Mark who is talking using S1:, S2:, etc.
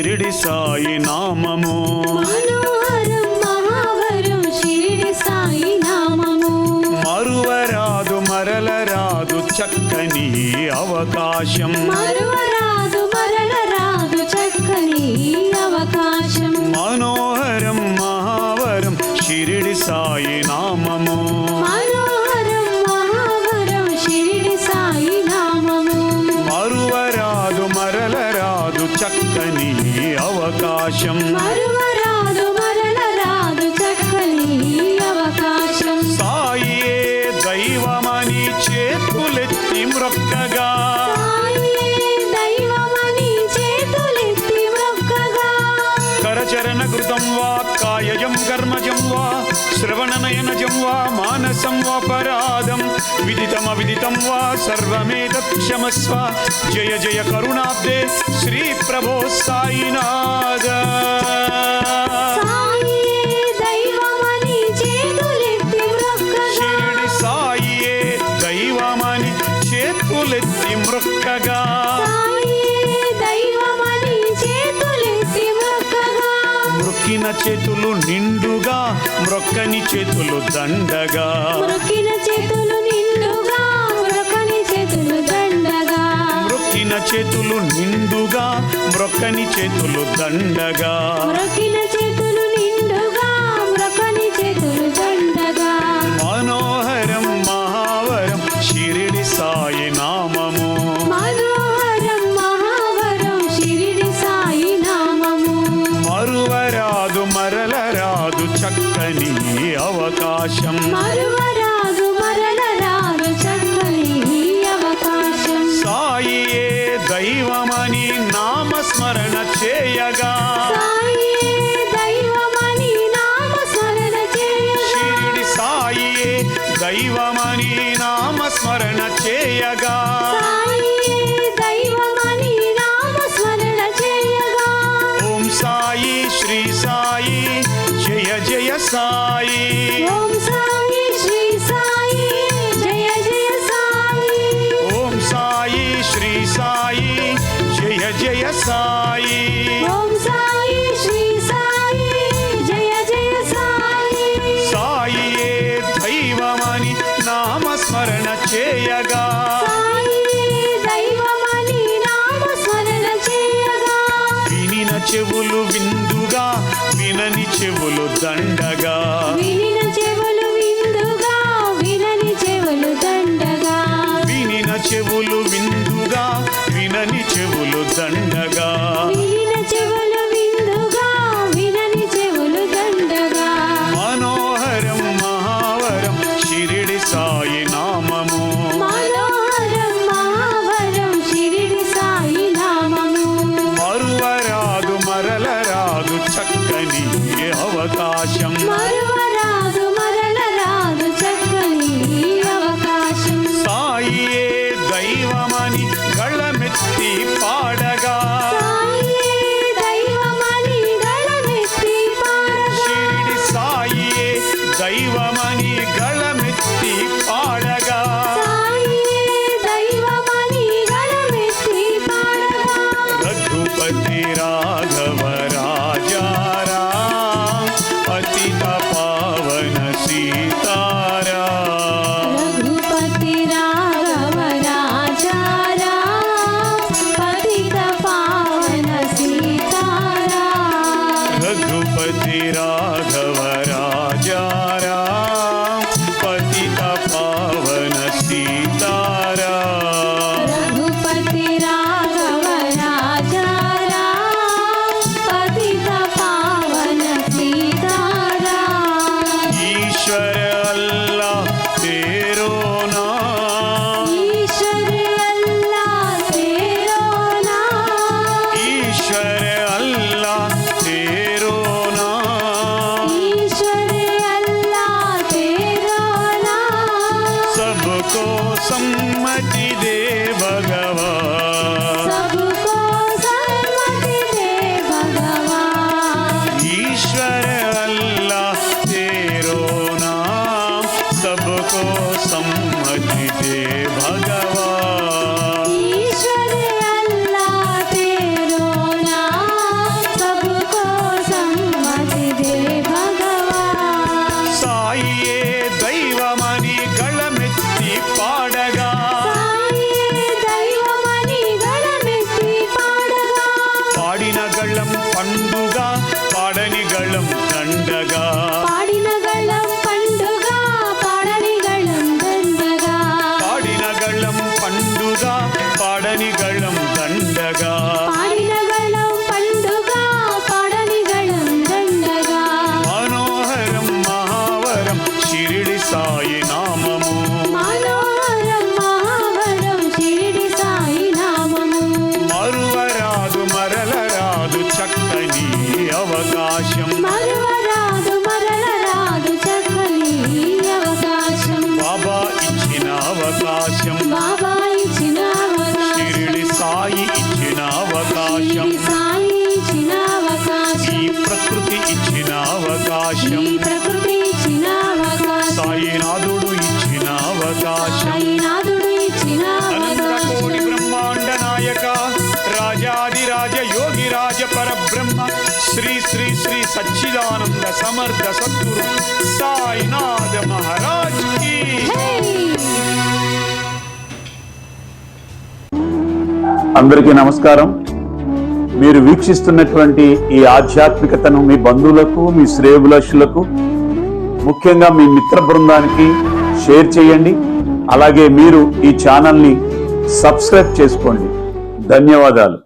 S1: షిరిడి సాయి నామము. మరలరాదు చక్కని అవకాశం.
S2: మరువరాదు మరల రాదు చక్కని అవకాశం.
S1: మనోహరం మహావరం షిరిడి సాయి నామము. श्रुतं कर्मजं वा
S2: श्रवणनयनजं वा, मानसं वा
S1: परादं विदितमविदितं वा सर्वमेतत्क्षमस्व जय
S2: जय करुणाब्दे श्रीप्रभो सायिना
S1: మృక్కిన చేతులు నిండుగా మ్రొక్కని చేతులు దండగా.
S2: మొక్కిన చేతులు నిండుగా మొరకని చేతులు దండగా.
S1: మృక్కిన చేతులు నిండుగా మ్రొక్కని చేతులు దండగా. అవకాశం.
S2: మరువరాదు మరల రాదు చక్కని అవకాశం.
S1: సాయియే దైవమని నామస్మరణ చేయగా.
S2: సాయే దైవమని నామస్మరణ చేయగా.
S1: దైవమని నామస్మరణ చేయగా. ఓం సాయి శ్రీ సాయి జయ సాయి
S2: ఓం సాయి శ్రీ సాయి జయ జయ సాయి
S1: సాయియే దైవమని నామస్మరణ చేయగా చెవులు విందుగా వినని చెవులు దండగా।
S2: చెవులు
S1: సమ్మతిదే భగవా. ఈశ్వర అల్లా तेरो
S2: नाम सबको सम பணிநகலம் பண்புகா
S1: படனிகளும் கண்டகா. ఇచ్చిన అవకాశం షిరిడి
S2: సాయి ఇచ్చిన అవకాశం
S3: ఈ ప్రకృతి ఇచ్చిన అవకాశం
S2: ప్రకృతి
S1: అందరికీ నమస్కారం. మీరు వీక్షిస్తున్నటువంటి ఈ ఆధ్యాత్మికతను మీ బంధువులకు మీ శ్రేయభిలాషులకు ముఖ్యంగా మీ మిత్ర బృందానికి షేర్ చేయండి. అలాగే మీరు ఈ ఛానల్ని సబ్స్క్రైబ్ చేసుకోండి. ధన్యవాదాలు.